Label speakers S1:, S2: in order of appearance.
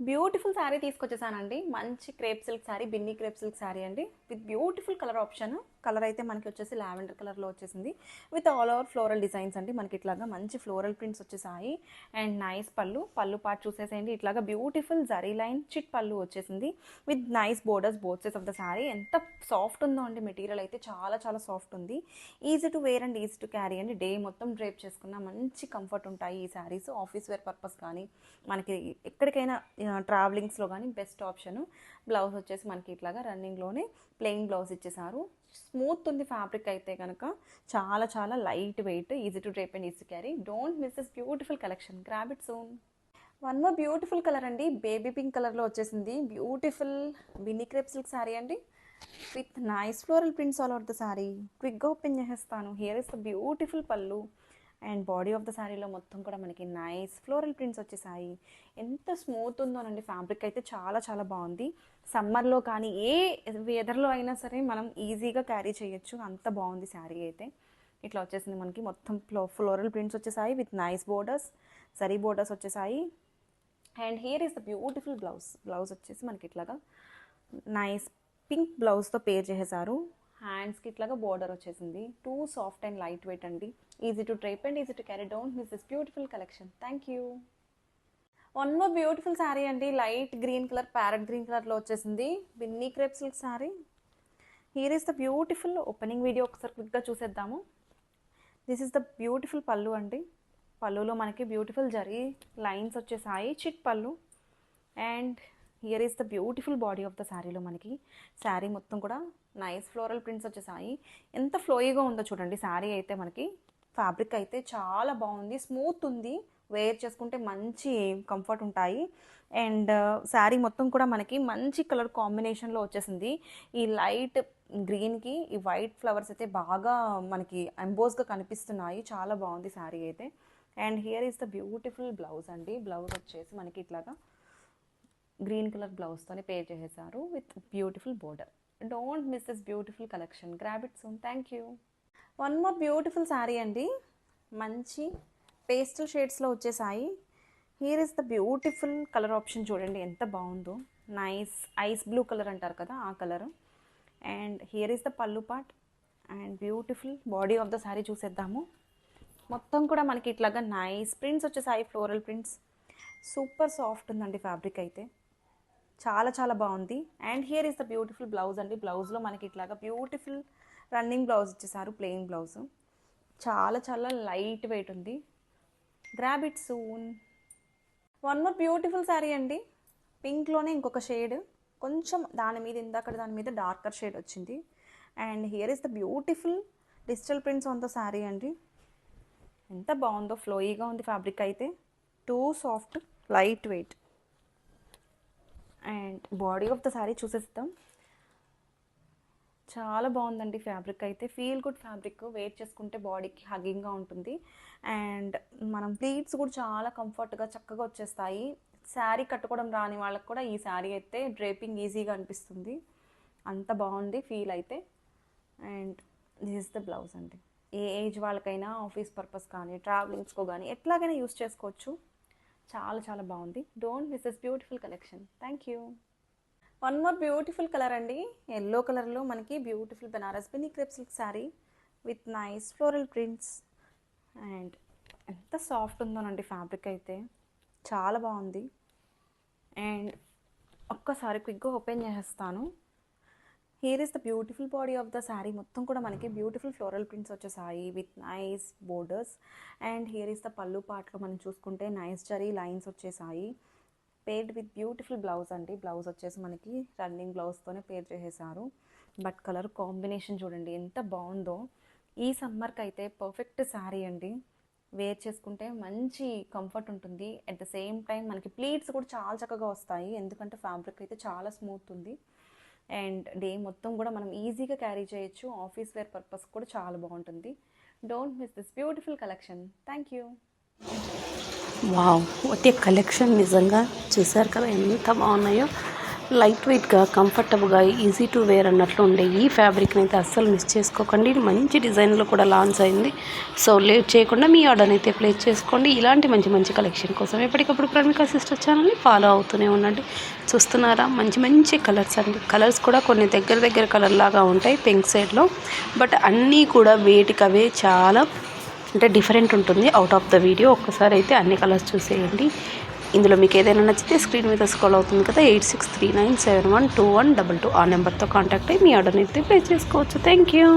S1: Beautiful sari తీసుకొచ్చేసానండి. మంచి crepe silk sari Binny crepe silk sari అండి. With beautiful colour option. Colour అయితే మనకి వచ్చేసి లావెండర్ కలర్లో వచ్చేసింది. With all over floral designs అండి మనకి ఇట్లాగా మంచి ఫ్లోరల్ ప్రింట్స్ వచ్చేసాయి. అండ్ నైస్ పళ్ళు పళ్ళు పార్ట్ చూసేసేయండి. ఇట్లాగా బ్యూటిఫుల్ జరీ లైన్ చిట్ పళ్ళు వచ్చేసింది. With nice borders both sides of the sari. ఎంత సాఫ్ట్ ఉందో అండి మెటీరియల్ అయితే చాలా చాలా సాఫ్ట్ ఉంది. Easy to wear and easy to carry అండి. డే మొత్తం డ్రేప్ చేసుకున్న మంచి కంఫర్ట్ ఉంటాయి ఈ శారీస్. ఆఫీస్ వేర్ పర్పస్ కానీ మనకి ఎక్కడికైనా ట్రావెలింగ్స్లో కానీ బెస్ట్ ఆప్షన్. బ్లౌజ్ వచ్చేసి మనకి ఇట్లాగా రన్నింగ్లోనే ప్లెయిన్ బ్లౌజ్ ఇచ్చేసారు. స్మూత్ ఉంది ఫ్యాబ్రిక్ అయితే కనుక చాలా చాలా light weight easy to drape and easy carry. Don't miss this beautiful collection. Grab it soon one more beautiful colour అండి. బేబీ పింక్ కలర్లో వచ్చేసింది. Beautiful Binny crepe silk sari అండి. With nice floral prints all over the sari క్విక్గా open చేసేస్తాను. Here is the beautiful pallu and body of the శారీలో మొత్తం కూడా మనకి నైస్ ఫ్లోరల్ ప్రింట్స్ వచ్చేసాయి. ఎంత స్మూత్ ఉందోనండి ఫ్యాబ్రిక్ అయితే చాలా చాలా బాగుంది. సమ్మర్లో కానీ ఏ వెదర్లో అయినా సరే మనం ఈజీగా క్యారీ చేయొచ్చు. అంత బాగుంది శారీ అయితే. ఇట్లా వచ్చేసింది మనకి మొత్తం ఫ్లో ఫ్లోరల్ ప్రింట్స్ వచ్చేసాయి with nice borders sari borders వచ్చేసాయి. And here is the beautiful blouse. Blouse వచ్చేసి మనకి ఇట్లాగా నైస్ పింక్ బ్లౌజ్తో పేర్ చేసేసారు. హ్యాండ్స్కి ఇట్లాగా బోర్డర్ వచ్చేసింది. Too soft and light weight అండి. Easy to drape and easy to carry don't miss this beautiful collection thank you one more beautiful sari అండి. Light green colour parrot green కలర్లో వచ్చేసింది. Binny crepe silk sari here is the beautiful opening video ఒకసారి క్విక్గా చూసేద్దాము. This is the beautiful పళ్ళు అండి. పళ్ళులో మనకి బ్యూటిఫుల్ జరీ లైన్స్ వచ్చేసాయి. Chit pallu and here is the beautiful body of the శారీలో మనకి శారీ మొత్తం కూడా నైస్ ఫ్లోరల్ ప్రింట్స్ వచ్చేసాయి. ఎంత ఫ్లోయిగా ఉందో చూడండి. శారీ అయితే మనకి ఫ్యాబ్రిక్ అయితే చాలా బాగుంది. స్మూత్ ఉంది. వేర్ చేసుకుంటే మంచి కంఫర్ట్ ఉంటాయి. అండ్ శారీ uh, మొత్తం కూడా మనకి మంచి కలర్ కాంబినేషన్లో వచ్చేసింది. ఈ లైట్ గ్రీన్కి ఈ వైట్ ఫ్లవర్స్ అయితే బాగా మనకి ఎంబోస్గా కనిపిస్తున్నాయి. చాలా బాగుంది శారీ అయితే. And here is the beautiful blouse అండి. బ్లౌజ్ వచ్చేసి మనకి ఇట్లాగా గ్రీన్ కలర్ బ్లౌజ్తోనే పేర్ చేసేసారు with beautiful border don't miss this beautiful collection grab it soon thank you one more beautiful sari అండి. మంచి పేస్టల్ షేడ్స్లో వచ్చేసాయి. Here is the beautiful colour option చూడండి. ఎంత బాగుందో. నైస్ ఐస్ బ్లూ కలర్ అంటారు కదా ఆ colour and here is the pallu part and beautiful body of the sari చూసేద్దాము. మొత్తం కూడా మనకి ఇట్లాగా నైస్ ప్రింట్స్ వచ్చేసాయి ఫ్లోరల్ ప్రింట్స్ సూపర్ సాఫ్ట్ ఉందండి ఫ్యాబ్రిక్ అయితే. చాలా చాలా బాగుంది. And here is the beautiful blouse అండి. బ్లౌజ్లో మనకి ఇట్లాగా బ్యూటిఫుల్ రన్నింగ్ బ్లౌజ్ ఇచ్చేసారు ప్లెయిన్ బ్లౌజ్ చాలా చాలా లైట్ వెయిట్ ఉంది. Grab it soon one more beautiful sari అండి. పింక్లోనే ఇంకొక షేడ్ కొంచెం దాని మీద ఇందాక దాని మీద డార్కర్ షేడ్ వచ్చింది. And here is the beautiful digital prints on the sari అండి. ఎంత బాగుందో ఫ్లోయీగా ఉంది ఫ్యాబ్రిక్ అయితే. Too soft light weight and body of the sari చూసేస్తాం చాలా బాగుందండి ఫ్యాబ్రిక్ అయితే. Feel good fabric. వేర్ చేసుకుంటే బాడీకి హగ్గింగ్గా ఉంటుంది. అండ్ మనం ప్లీట్స్ కూడా చాలా కంఫర్ట్గా చక్కగా వచ్చేస్తాయి. శారీ కట్టుకోవడం రాని వాళ్ళకి కూడా ఈ శారీ అయితే డ్రేపింగ్ ఈజీగా అనిపిస్తుంది. అంత బాగుంది ఫీల్ అయితే. And this is the blouse అండి. ఏ ఏజ్ వాళ్ళకైనా ఆఫీస్ పర్పస్ కానీ ట్రావెలింగ్స్కో కానీ ఎట్లాగైనా యూస్ చేసుకోవచ్చు. చాలా చాలా బాగుంది. Don't miss this beautiful collection thank you one more beautiful colour అండి. ఎల్లో కలర్లో మనకి beautiful Banaras Binny crepe silk sari with nice floral prints and ఎంత సాఫ్ట్ ఉందోనండి ఫ్యాబ్రిక్ అయితే. చాలా బాగుంది. అండ్ ఒక్కసారి క్విక్గా ఓపెన్ చేసేస్తాను. Here is the beautiful body of the sari మొత్తం కూడా మనకి బ్యూటిఫుల్ ఫ్లోరల్ ప్రింట్స్ వచ్చేసాయి with nice borders and here is the pallu పార్ట్లో మనం చూసుకుంటే నైస్ జరీ లైన్స్ వచ్చేసాయి. పేర్డ్ విత్ బ్యూటిఫుల్ బ్లౌజ్ అండి. బ్లౌజ్ వచ్చేసి మనకి రన్నింగ్ బ్లౌజ్తోనే పేర్ చేసేసారు. బట్ కలర్ కాంబినేషన్ చూడండి ఎంత బాగుందో. ఈ సమ్మర్కి అయితే పర్ఫెక్ట్ శారీ అండి. వేర్ చేసుకుంటే మంచి కంఫర్ట్ ఉంటుంది. అట్ ద సేమ్ టైం మనకి ప్లీట్స్ కూడా చాలా చక్కగా వస్తాయి. ఎందుకంటే ఫ్యాబ్రిక్ అయితే చాలా స్మూత్ ఉంది. అండ్ డే మొత్తం కూడా మనం ఈజీగా క్యారీ చేయొచ్చు. ఆఫీస్ వేర్ పర్పస్ కూడా చాలా బాగుంటుంది. Don't miss this beautiful collection. Thank you.
S2: Wow ఒకటి కలెక్షన్ నిజంగా చూసారు కదా ఎంత బాగున్నాయో. లైట్ వెయిట్గా కంఫర్టబుల్గా ఈజీ టు వేర్ అన్నట్లు ఉండే ఈ ఫ్యాబ్రిక్ని అయితే అస్సలు మిస్ చేసుకోకండి. ఇది మంచి డిజైన్లో కూడా లాంచ్ అయింది. సో లేట్ చేయకుండా మీ ఆర్డర్ని అయితే ప్లేస్ చేసుకోండి. ఇలాంటి మంచి మంచి కలెక్షన్ కోసం ఎప్పటికప్పుడు ప్రణిక సిస్టర్ ఛానల్ని ఫాలో అవుతూనే ఉండండి. చూస్తున్నారా? మంచి మంచి కలర్స్ అండి. కలర్స్ కూడా కొన్ని దగ్గర దగ్గర కలర్ లాగా ఉంటాయి పింక్ సైడ్లో. బట్ అన్నీ కూడా వేటికవే చాలా అంటే డిఫరెంట్ ఉంటుంది. అవుట్ ఆఫ్ ద వీడియో ఒక్కసారి అయితే అన్ని కలర్స్ చూసేయండి. ఇందులో మీకు ఏదైనా నచ్చితే స్క్రీన్ మీద స్కాల్ అవుతుంది కదా eight six three nine seven one two one double two ఆ నెంబర్తో కాంటాక్ట్ అయ్యి మీ ఆర్డర్ని అయితే ప్లేస్ చేసుకోవచ్చు. Thank you.